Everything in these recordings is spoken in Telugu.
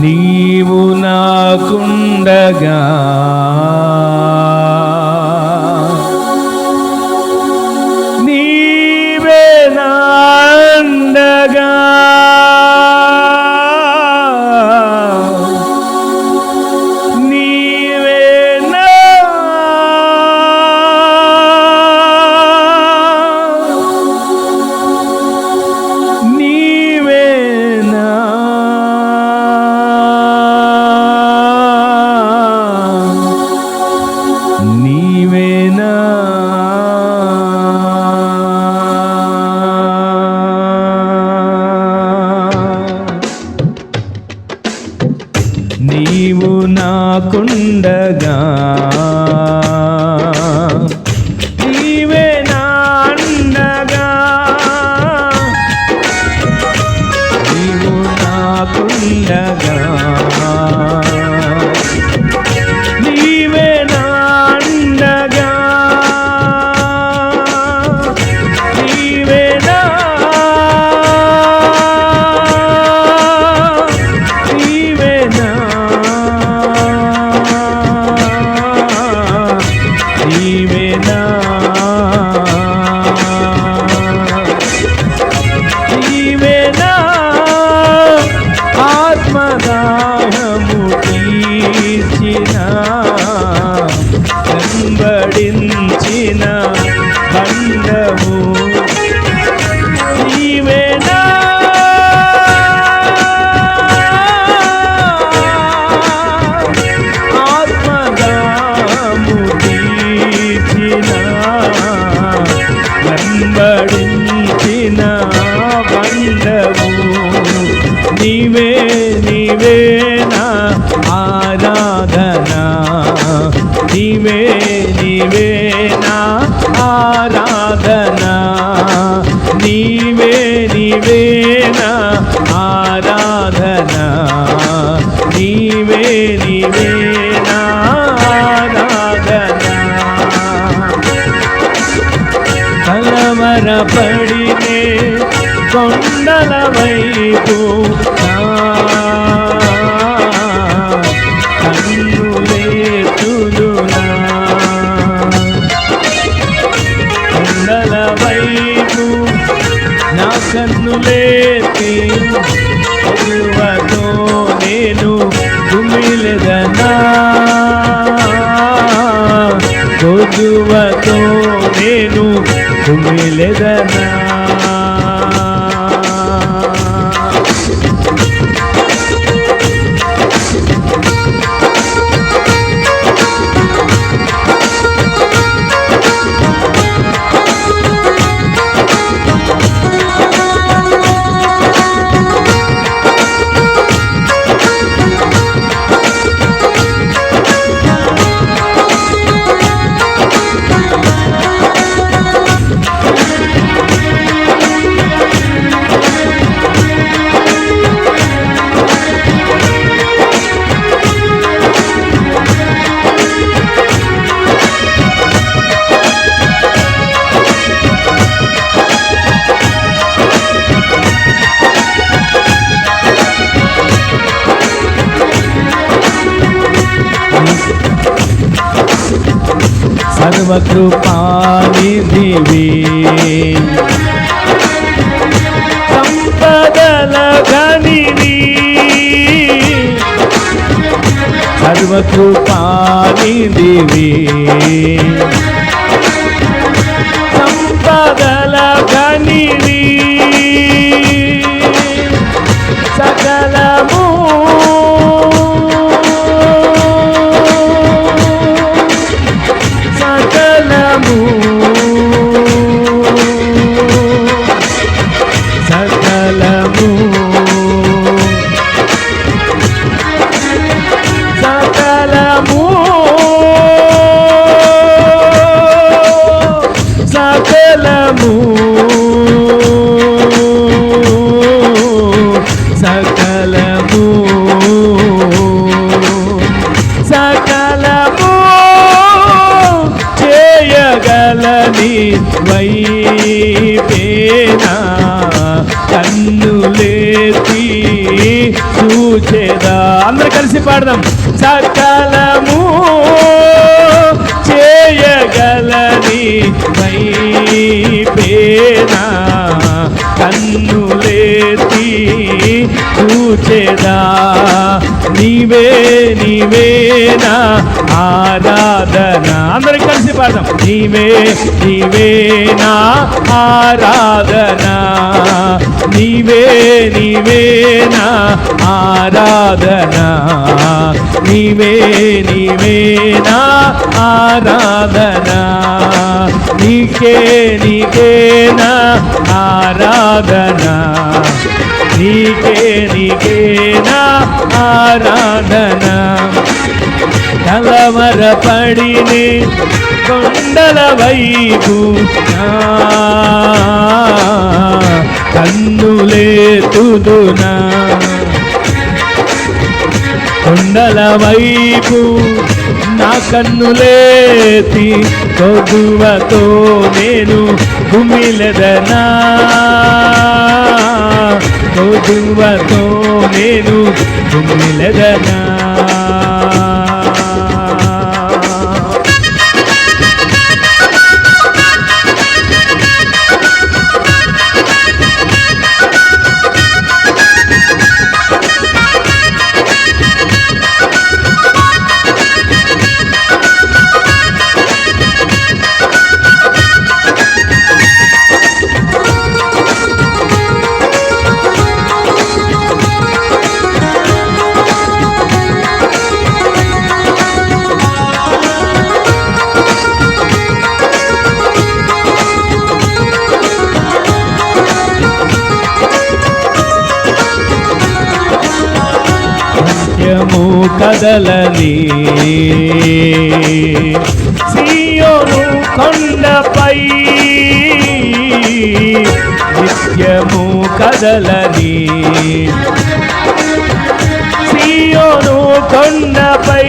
నీవు నాకుండగా కొండల వైపు కొండల వైపు నా కన్నులేసి యువతో నేను కుమిలదనా కొద్దువతో నేను కుమిలదనా సర్వకృపానిధివి సంపదల గనివి సర్వకృపానిధివి. సంపదల గనివి కీర్తి చూచేదా? అందరు కలిసి పాడదాం. సకలము చేయగలని మై పేనా కన్నులేతి చూచేదా? నీవే నీవేనా ఆరాధన. అందరికి కలిసి పాడదాం. నీవే నీవేనా ఆరాధన. నీవే నీవేనా ఆరాధన. నీవే నీవేనా ఆరాధన. నీకే నీకేనా ఆరాధన. నీకే నీకే నా ఆరాధన కలవరపడిని కొండల వైపు కన్నులేతుదునా కొండల వైపు నా కన్నులేతి కొదువతో నేను గుమిలదనా కొదువతో నేను గుమిలెదనా నిత్యము కదలని. సియోను కొండపై నిత్యము కదలని. సియోను కొండపై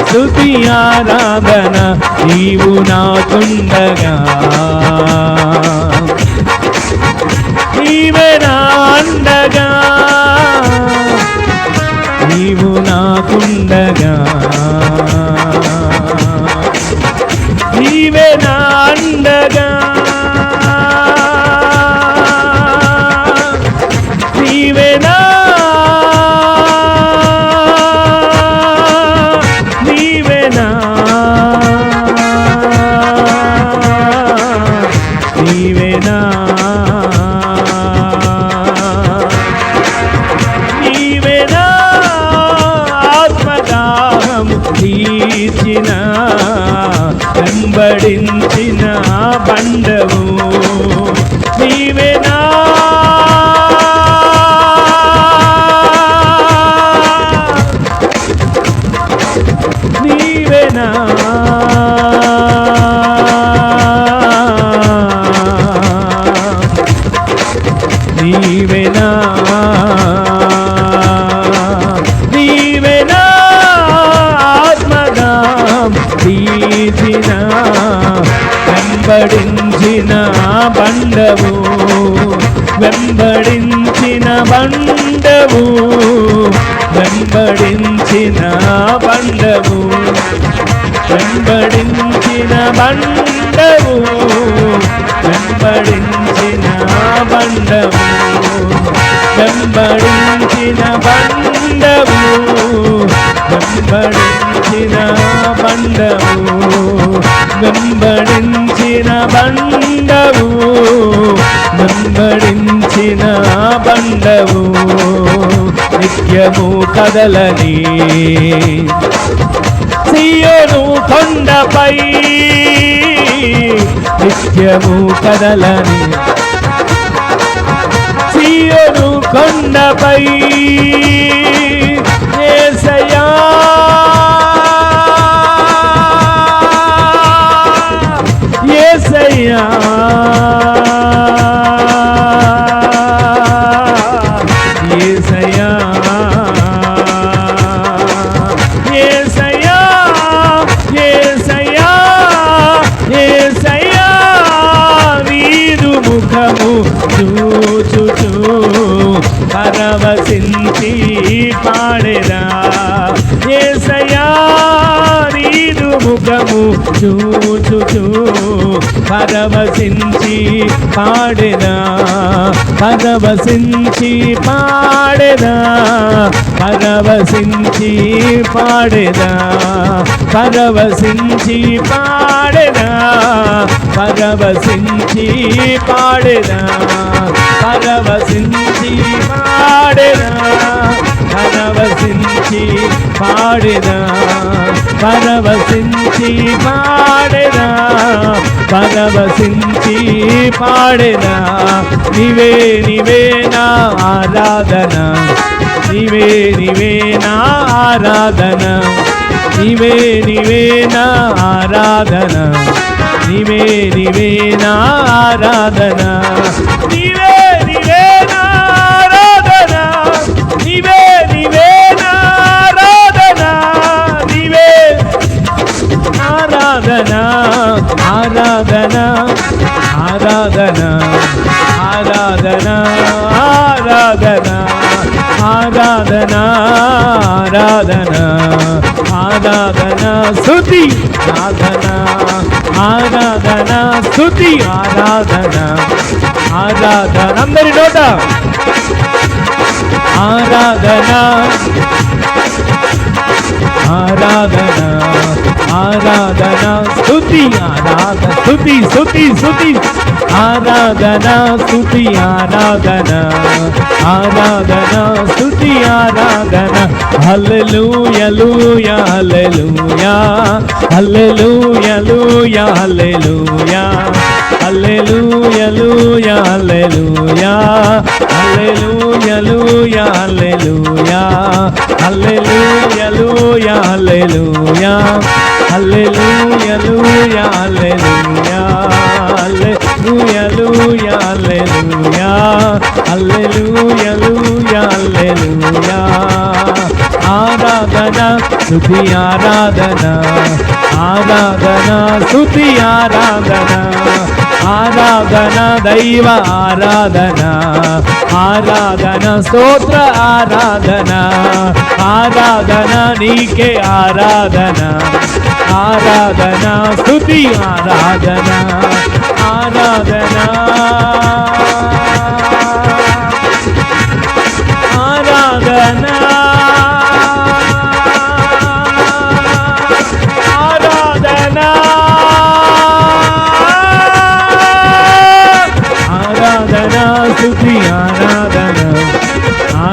స్తుతి ఆరాధన నీవు నాకుండగా నీవే నా అండగా. నీవు నాకుండగా నీవే నా అండగా. దీచిన వెంబడించిన బండవు వెంబడించిన బండవు వెంబడించిన బండవు వెంబడించిన బండవు వెంబడించిన బండము వెంబడించిన బండము వెంబడించిన బండము వెంబడించిన బండవు వెంబడించిన బండవు నిత్యము కదలని సియోను కొండపై. నిత్యము కదలని సియోను కొండపై ఏసయా చూచుచు పరవశించి పాడెదా పరవశించి పాడెదా పరవశించి పాడెదా పరవశించి పాడెదా పరవశించి పాడెదా పరవశించి పాడెదా పరవశించి పాడెదా పరవశించి పాడెరా పరవశించి పాడెరా నివే నివే నా ఆరాధన? నివే నివే నా ఆరాధన? నివే నివే నా ఆరాధన? నివే నివే నా ఆరాధన? నివే ఆరాధన ఆరాధన ఆరాధన ఆరాధన ఆరాధన ఆరాధన ఆరాధన ఆరాధన స్తుతి ఆరాధన ఆరాధన స్తుతి ఆరాధన ఆరాధన. అందరి నోట ఆరాధన ఆరాధన ఆరాధన స్థుతి ఆరాధన స్థుతి స్థుతి స్థుతి ఆరాధన స్థుతి ఆరాధన ఆరాధన స్థుతి ఆరాధన. హల్లెలూయలూయ హల్లెలూయా. హల్లెలూయలూయ హల్లెలూయా. హల్లెలూయలూయ హల్లెలూయా. హల్లెలూయలూయ హల్లెలూయా. హల్లెలూయలూయ హల్లెలూయా హల్లెలూయా లూయా హల్లెలూయా హల్లెలూయా లూయా హల్లెలూయా హల్లెలూయా లూయా హల్లెలూయా. ఆరాధన శుభి ఆరాధన ఆరాధన శుతి ఆరాధన. ఆరాధన దైవ ఆరాధన. ఆరాధన స్తోత్ర ఆరాధన. ఆరాధన నీకే ఆరాధన. ఆరాధన స్థుతి ఆరాధన. ఆరాధన. ఆరాధన.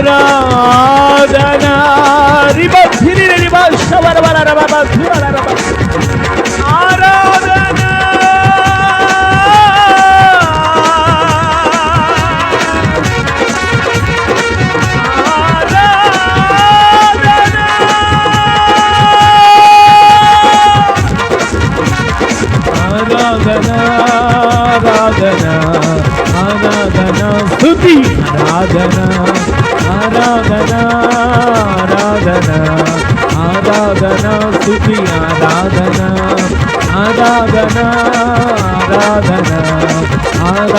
ఆరాధన రిబధిరి రిబ శవర బల రబ బధుర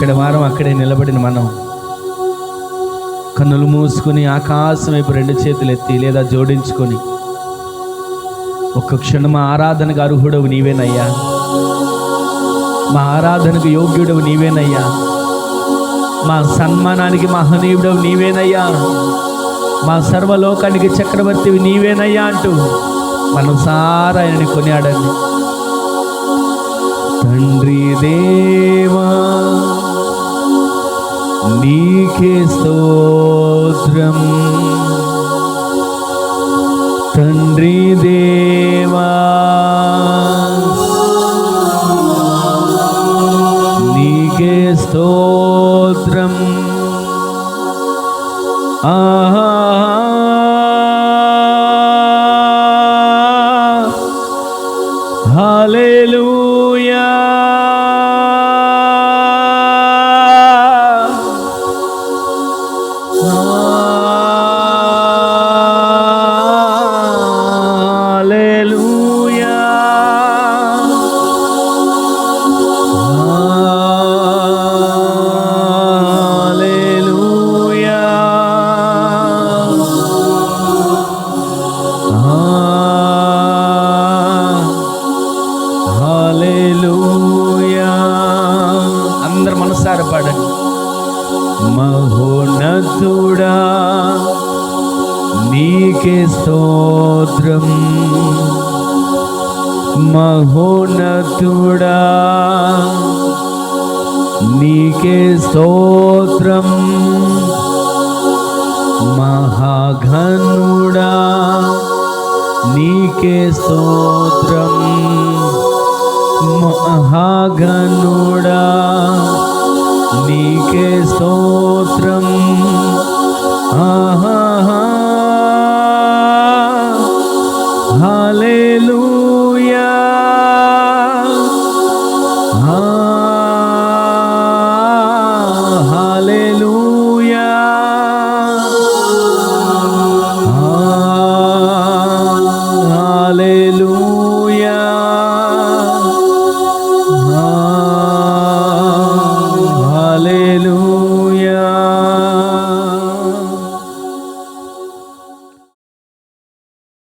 ఎక్కడ వారం అక్కడే నిలబడిన మనం. కన్నులు మూసుకొని ఆకాశం వైపు రెండు చేతులు ఎత్తి లేదా జోడించుకొని ఒక్క క్షణం మా ఆరాధనకు అర్హుడవు నీవేనయ్యా. మా ఆరాధనకు యోగ్యుడవు నీవేనయ్యా. మా సన్మానానికి మహనీయుడవు నీవేనయ్యా. మా సర్వలోకానికి చక్రవర్తివి నీవేనయ్యా అంటూ మనసారా ఆయనని కొనియాడండి. తండ్రి దేవా నీకే స్తోత్రం. తండ్రి దేవా నీకే స్తోత్రం. ఆహా. నీకే స్తోత్రం మహోన్నతుడా నీకే స్తోత్రం మహాఘనుడా నీకే స్తోత్రం మహాఘనుడా నీకే స్తోత్రం ఆహా